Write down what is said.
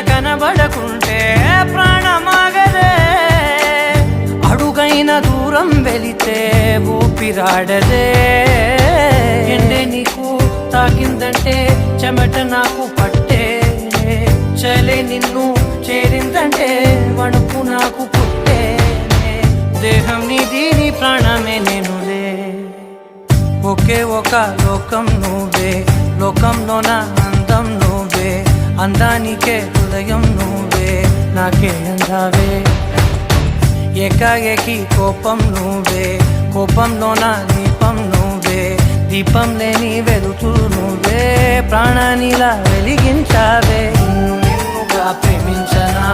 కనబడకుంటే ప్రాణమాగదే. అడుగైన దూరం వెళితే ఊపిరాడదే. ఎండే నీకు తాకిందంటే చెమట నాకు పట్టే. చలే నిన్ను చేరిందంటే వణుకు నాకు పుట్టే. దేహం నీది నీ ప్రాణమే నేనులే. ఒకే ఒక లోకం నువ్వే. లోకంలోన అందం అందానికే హృదయం నువ్వే నాకే అందావే. ఏకాఏకి కోపం నువ్వే కోపంలో నా దీపం నువ్వే. దీపం లేని వెలుతూ నువ్వే ప్రాణానిలా వెలిగించావే. నిన్ను నిన్నుగా ప్రేమించనా